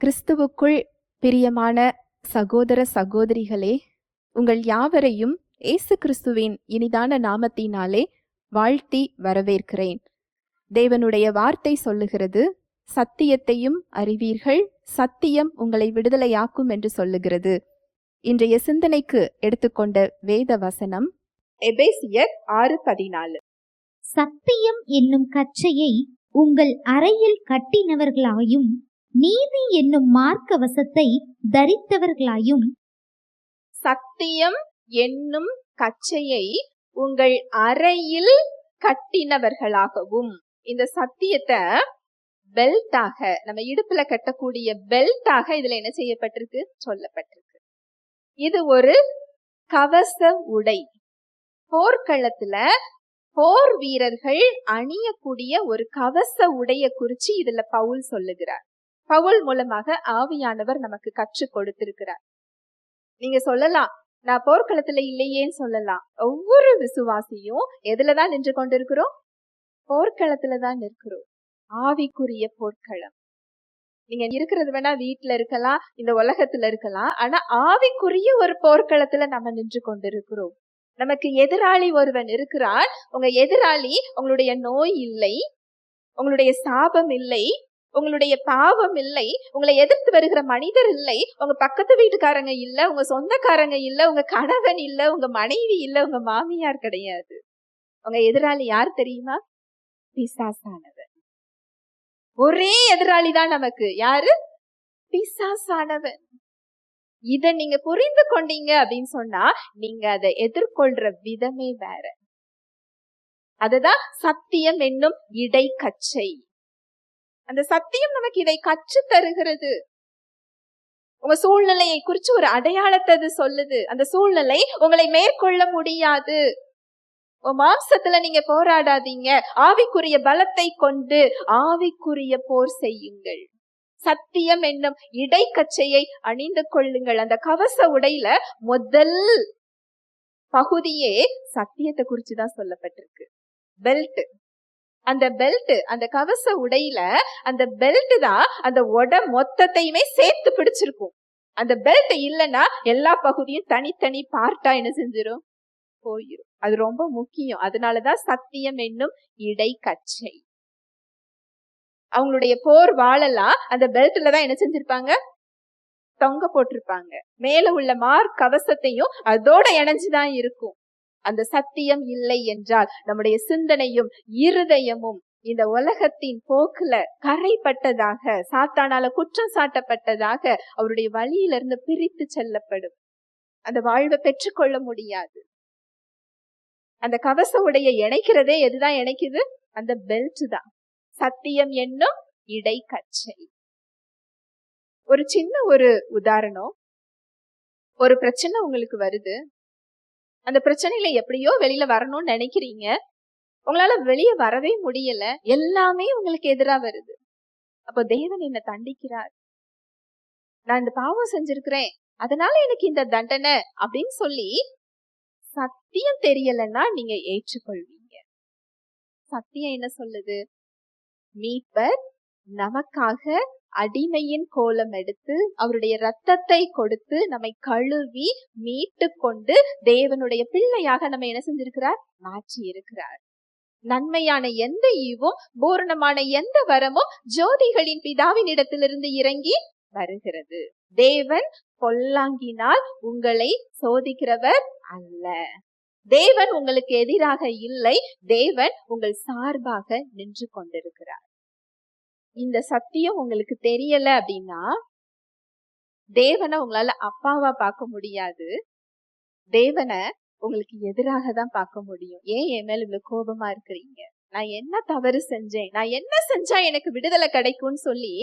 கிறிஸ்துவுக்குள் பிரியமான சகோதர சகோதரிகளே உங்கள் யாவரையும் இயேசு கிறிஸ்துவின் இனிதான நாமத்தினாலே வாழ்த்தி வரவேற்கிறேன். தேவனுடைய வார்த்தை சொல்லுகிறது சத்தியத்தையும் அறிவீர்கள் சத்தியம் உங்களை விடுதலையாக்கும் என்று சொல்லுகிறது. இன்றைய சிந்தனைக்கு எடுத்துக்கொண்ட வேத வசனம் எபேசியர் ஆறு பதினாலு. சத்தியம் என்னும் கச்சையை உங்கள் அறையில் கட்டினவர்களாயும் நீதி என்னும் மார்க்கவசத்தை தரித்தவர்களாயும் சத்தியம் என்னும் கச்சையை உங்கள் அறையில் கட்டினவர்களாகவும். இந்த சத்தியத்தை பெல்ட்டாக நம்ம இடுப்புல கட்டக்கூடிய பெல்ட்டாக இதுல என்ன செய்யப்பட்டிருக்கு? சொல்லப்பட்டிருக்கு. இது ஒரு கவச உடை. போர்க்களத்துல போர் வீரர்கள் அணியக்கூடிய ஒரு கவச உடைய குறிச்சு இதுல பவுல் சொல்லுகிறார். பவுல் மூலமாக ஆவியானவர் நமக்கு கற்றுக் கொடுத்திருக்கிறார். நீங்க சொல்லலாம் நான் போர்க்களத்துல இல்லையேன்னு சொல்லலாம். ஒவ்வொரு விசுவாசியும் எதுலதான் நின்று கொண்டிருக்கிறோம்? போர்க்களத்துல தான் நிற்கிறோம். ஆவிக்குரிய போர்க்களம். நீங்க இருக்கிறது வேணா வீட்டுல இருக்கலாம் இந்த உலகத்துல இருக்கலாம் ஆனா ஆவிக்குரிய ஒரு போர்க்களத்துல நம்ம நின்று கொண்டிருக்கிறோம். நமக்கு எதிராளி ஒருவன் இருக்கிறான் உங்க எதிராளி உங்களுடைய நோய் இல்லை உங்களுடைய சாபம் இல்லை உங்களுடைய பாவம் இல்லை உங்களை எதிர்த்து வருகிற மனிதர் இல்லை உங்க பக்கத்து வீட்டுக்காரங்க இல்ல உங்க சொந்தக்காரங்க இல்ல உங்க கணவன் இல்ல உங்க மனைவி இல்ல உங்க மாமியார் கிடையாது. உங்க எதிராளி யார் தெரியுமா? பிசாசானவன் ஒரே எதிராளி தான் நமக்கு. யாரு? பிசாசானவன் இத நீங்க புரிந்து கொண்டீங்க அப்படின்னு சொன்னா நீங்க அதை எதிர்கொள்ற விதமே வேற. அதுதான் சத்தியம் என்னும் இடைக்கச்சை. அந்த சத்தியம் நமக்கு இதை கற்று தருகிறது உங்க சூழ்நிலையை குறிச்சு ஒரு அடையாளத்தை அது சொல்லுது. அந்த சூழ்நிலை உங்களை மேற்கொள்ள முடியாது. உன் மாம்சத்துல நீங்க போராடாதீங்க. ஆவிக்குரிய பலத்தை கொண்டு ஆவிக்குரிய போர் செய்யுங்கள். சத்தியம் என்னும் இடைக்கச்சையை அணிந்து கொள்ளுங்கள். அந்த கவச உடையில முதல் பகுதியே சத்தியத்தை குறிச்சுதான் சொல்லப்பட்டிருக்கு. பெல்ட் அந்த பெல்ட் அந்த கவச உடையில அந்த பெல்ட் தான் அந்த உட மொத்தத்தையுமே சேர்த்து பிடிச்சிருக்கும். அந்த பெல்ட் இல்லைன்னா எல்லா பகுதியும் தனித்தனி பார்ட்டா என்ன செஞ்சிடும் போயிடும் அது ரொம்ப முக்கியம். அதனாலதான் சத்தியம் என்னும் இடை கச்சை. அவங்களுடைய போர் வாழெல்லாம் அந்த பெல்ட்ல தான் என்ன செஞ்சிருப்பாங்க? தொங்க போட்டிருப்பாங்க. மேல உள்ள மார்க் கவசத்தையும் அதோட இணைஞ்சுதான் இருக்கும். அந்த சத்தியம் இல்லை என்றால் நம்முடைய சிந்தனையும் இருதயமும் இந்த உலகத்தின் போக்குல கரைப்பட்டதாக சாத்தானால குற்றம் சாட்டப்பட்டதாக அவருடைய வழியிலிருந்து பிரித்து செல்லப்படும். அந்த வாழ்வை பெற்றுக்கொள்ள முடியாது. அந்த கவச உடைய இணைக்கிறதே எதுதான் இணைக்குது? அந்த பெல்ட் தான். சத்தியம் என்னும் இடைக்கச்சை. ஒரு சின்ன ஒரு உதாரணம். ஒரு பிரச்சனை உங்களுக்கு வருது. அந்த பிரச்சனையில எப்படியோ வெளியில வரணும்னு நினைக்கிறீங்க. உங்களால வெளியே வரவே முடியல. எல்லாமே உங்களுக்கு எதிரா வருது. அப்போ தேவன் என்ன தண்டிக்கிறார். நான் இந்த பாவம் செஞ்சிருக்கிறேன். அதனால எனக்கு இந்த தண்டனை அப்படின்னு சொல்லி சத்தியம் தெரியலன்னா நீங்க ஏற்றுக்கொள்வீங்க. சத்தியம் என்ன சொல்லுது? மீட்பர் நமக்காக அடிமையின் கோலம் எடுத்து அவருடைய ரத்தத்தை கொடுத்து நம்மை கழுவி மீட்டு கொண்டு தேவனுடைய பிள்ளையாக நம்ம என்ன செஞ்சிருக்கிறார்? மாற்றி இருக்கிறார் நன்மையான எந்த ஈவும் பூரணமான எந்த வரமும் ஜோதிகளின் பிதாவின் இடத்திலிருந்து இறங்கி வருகிறது. தேவன் பொல்லாங்கினால் உங்களை சோதிக்கிறவர் அல்ல. தேவன் உங்களுக்கு எதிராக இல்லை. தேவன் உங்கள் சார்பாக நின்று கொண்டிருக்கிறார். இந்த சத்தியம் உங்களுக்கு தெரியல அப்படின்னா தேவனை உங்களால அப்பாவா பார்க்க முடியாது. தேவனை உங்களுக்கு எதிராக தான் பார்க்க முடியும். ஏன் என் மேல இவ்வளவு கோபமா இருக்கிறீங்க? நான் என்ன தவறு செஞ்சேன்? நான் என்ன செஞ்சா எனக்கு விடுதலை கிடைக்கும்னு சொல்லி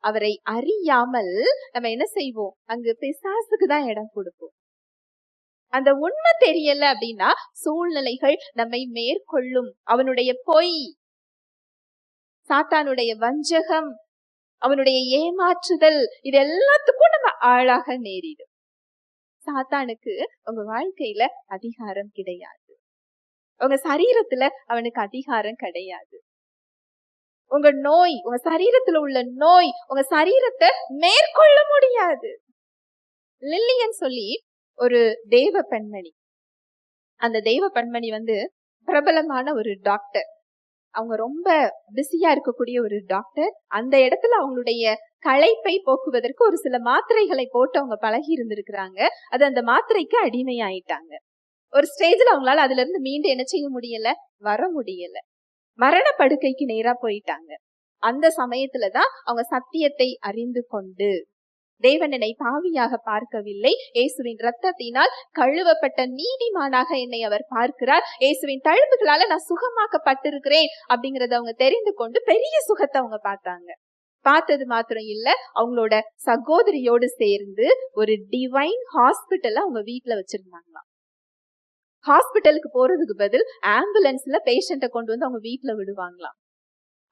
அவரை அறியாமல் நம்ம என்ன செய்வோம்? அங்கு பிசாசுக்கு தான் இடம் கொடுப்போம். அந்த உண்மை தெரியல அப்படின்னா சூழ்நிலைகள் நம்மை மேற்கொள்ளும். அவனுடைய பொய் சாத்தானுடைய வஞ்சகம் அவனுடைய ஏமாற்றுதல் இது எல்லாத்துக்கும் நம்ம ஆளாக நேரிடும். சாத்தானுக்கு உங்க வாழ்க்கையில அதிகாரம் கிடையாது. உங்க சரீரத்துல அவனுக்கு அதிகாரம் கிடையாது. உங்க நோய் உங்க சரீரத்துல உள்ள நோய் உங்க சரீரத்தை மேற்கொள்ள முடியாது. லில்லியன் சொல்லி ஒரு தெய்வ பெண்மணி. அந்த தெய்வ பெண்மணி வந்து பிரபலமான ஒரு டாக்டர். அவங்க ரொம்ப பிஸியா இருக்கக்கூடிய ஒரு டாக்டர் அந்த இடத்துல அவங்களுடைய களைப்பை போக்குவதற்கு ஒரு சில மாத்திரைகளை போட்டு அவங்க பழகி இருந்திருக்கிறாங்க. அது அந்த மாத்திரைக்கு அடிமை ஆயிட்டாங்க ஒரு ஸ்டேஜ்ல அவங்களால அதுல இருந்து மீண்டு என்ன செய்ய முடியல? வர முடியல. மரண படுக்கைக்கு நேரா போயிட்டாங்க. அந்த சமயத்துலதான் அவங்க சத்தியத்தை அறிந்து கொண்டு தேவன் என்னை பாவியாக பார்க்கவில்லை. இயேசுவின் ரத்தத்தினால் கழுவப்பட்ட நீதிமானாக என்னை அவர் பார்க்கிறார். இயேசுவின் தழும்புகளால நான் சுகமாக்கப்பட்டிருக்கிறேன் அப்படிங்கறத அவங்க தெரிந்து கொண்டு பெரிய சுகத்தை அவங்க பார்த்தாங்க. பார்த்தது மாத்திரம் இல்ல அவங்களோட சகோதரியோடு சேர்ந்து ஒரு டிவைன் ஹாஸ்பிட்டல் அவங்க வீட்டுல வச்சிருந்தாங்களாம். ஹாஸ்பிட்டலுக்கு போறதுக்கு பதில் ஆம்புலன்ஸ்ல பேஷண்ட்டை கொண்டு வந்து அவங்க வீட்டுல விடுவாங்களாம்.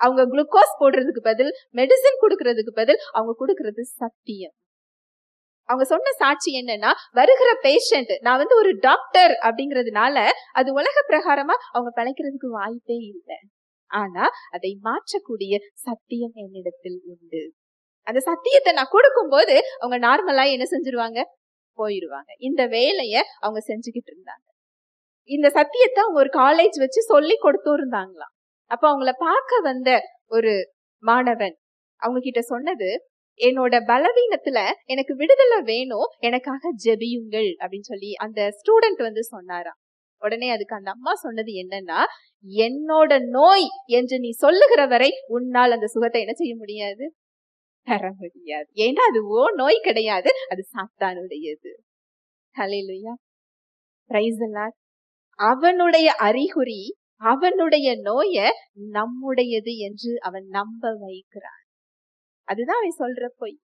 அவங்க குளுக்கோஸ் போடுறதுக்கு பதில் மெடிசின் கொடுக்கறதுக்கு பதில் அவங்க கொடுக்கறது சத்தியம். அவங்க சொன்ன சாட்சி என்னன்னா வருகிற பேஷண்ட் நான் வந்து ஒரு டாக்டர் அப்படிங்கறதுனால அது உலக பிரகாரமா அவங்க பிழைக்கிறதுக்கு வாய்ப்பே இல்லை. ஆனா அதை மாற்றக்கூடிய சத்தியம் என்னிடத்தில் உண்டு. அந்த சத்தியத்தை நான் கொடுக்கும் போது அவங்க நார்மலா என்ன செஞ்சிருவாங்க? போயிருவாங்க இந்த வேலைய அவங்க செஞ்சுக்கிட்டு இருந்தாங்க. இந்த சத்தியத்தை அவங்க ஒரு காலேஜ் வச்சு சொல்லி கொடுத்து இருந்தாங்களாம் அப்ப அவங்கள பார்க்க வந்த ஒரு மாணவன் அவங்க கிட்ட சொன்னது என்னோட பலவீனத்துல எனக்கு விடுதலை வேணும் எனக்காக ஜெபியுங்கள் அப்படின்னு சொல்லி அந்த ஸ்டூடெண்ட் வந்து சொன்னாராம். உடனே அதுக்கு அந்த அம்மா சொன்னது என்னன்னா என்னோட நோய் என்று நீ சொல்லுகிற வரை உன்னால் அந்த சுகத்தை என்ன செய்ய முடியாது? தர முடியாது. ஏன்னா அது ஓ நோய் கிடையாது அது சாத்தானுடையது. ஹalleluya பிரைஸ் அவனுடைய அறிகுறி அவனுடைய நோய நம்முடையது என்று அவன் நம்ப வைக்கிறான். அதுதான் அவன் சொல்ற பொய்.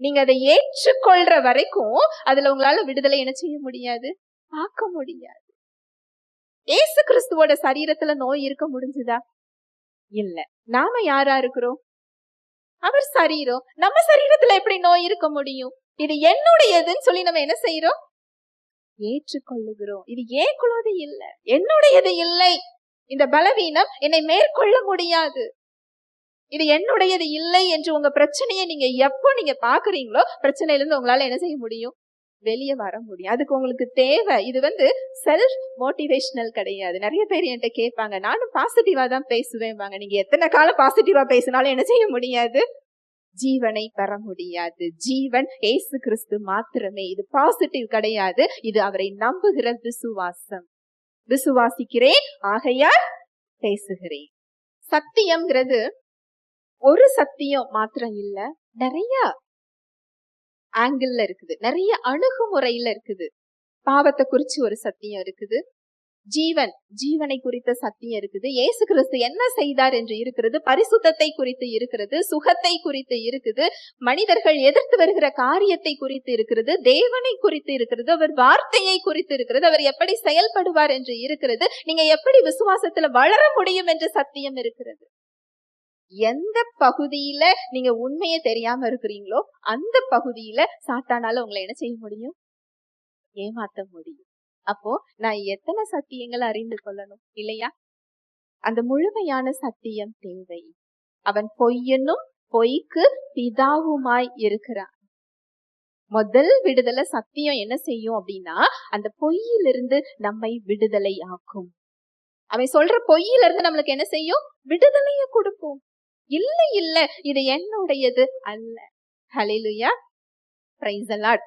நீங்க அதை ஏற்றுக்கொள்ற வரைக்கும் அதுல உங்களால விடுதலை என்ன செய்ய முடியாது? பார்க்க முடியாது. ஏசு கிறிஸ்துவோட சரீரத்துல நோய் இருக்க முடிஞ்சுதா? இல்ல. நாம யாரா இருக்கிறோம்? அவர் சரீரம். நம்ம சரீரத்துல எப்படி நோய் இருக்க முடியும்? இது என்னுடையதுன்னு சொல்லி நம்ம என்ன செய்யறோம் ஏற்றுக்கொள்ளுகிறோம். இது ஏக்குழுவது இல்லை? என்னுடையது இல்லை. இந்த பலவீனம் என்னை மேற்கொள்ள முடியாது. இது என்னுடையது இல்லை என்று உங்க பிரச்சனையை நீங்க எப்போ நீங்க பாக்குறீங்களோ பிரச்சனையில இருந்து உங்களால என்ன செய்ய முடியும்? வெளியே வர முடியும். அதுக்கு உங்களுக்கு தேவை. இது வந்து செல்ஃப் மோட்டிவேஷனல் கிடையாது. நிறைய பேர் என்கிட்ட கேட்பாங்க நானும் பாசிட்டிவா தான் பேசுவேன் வாங்க நீங்க எத்தனை காலம் பாசிட்டிவா பேசினாலும் என்ன செய்ய முடியாது? ஜீவனை பெற முடியாது. ஜீவன் ஏசு கிறிஸ்து மாத்திரமே. இது பாசிட்டிவ் கிடையாது. இது அவரை நம்புகிற விசுவாசம். விசுவாசிக்கிறேன் ஆகையால் பேசுகிறேன். சத்தியம்ங்கிறது ஒரு சத்தியம் மாத்திரம் இல்ல நிறைய ஆங்கிள் இருக்குது. நிறைய அணுகுமுறையில இருக்குது. பாவத்தை குறிச்சு ஒரு சத்தியம் இருக்குது. ஜீவன் ஜீவனை குறித்த சத்தியம் இருக்குது. இயேசு கிறிஸ்து என்ன செய்தார் என்று இருக்கிறது? பரிசுத்தத்தை குறித்து இருக்கிறது சுகத்தை குறித்து இருக்குது. மனிதர்கள் எதிர்த்து வருகிற காரியத்தை குறித்து இருக்கிறது தேவனை குறித்து இருக்கிறது அவர் வார்த்தையை குறித்து இருக்கிறது அவர் எப்படி செயல்படுவார் என்று இருக்கிறது. நீங்க எப்படி விசுவாசத்துல வளர முடியும் என்று சத்தியம் இருக்கிறது? எந்த பகுதியில நீங்க உண்மையை தெரியாம இருக்கிறீங்களோ அந்த பகுதியில சாத்தானால உங்களை என்ன செய்ய முடியும்? ஏமாத்த முடியும். அப்போ நான் எத்தனை சத்தியங்களை அறிந்து கொள்ளணும் இல்லையா? அந்த முழுமையான சத்தியம் தேவை. அவன் பொய்யனும் பொய்க்கு பிதாவுமாய் இருக்கிறான். முதல் விடுதலை சத்தியம் என்ன செய்யும் அப்படின்னா அந்த பொய்யிலிருந்து நம்மை விடுதலை ஆக்கும். அவன் சொல்ற பொய்யிலிருந்து நம்மளுக்கு என்ன செய்யும்? விடுதலைய கொடுக்கும். இல்ல இல்ல இது என்னுடையது அல்ல. ஹலிலுயா பிரைஸ் அலாட்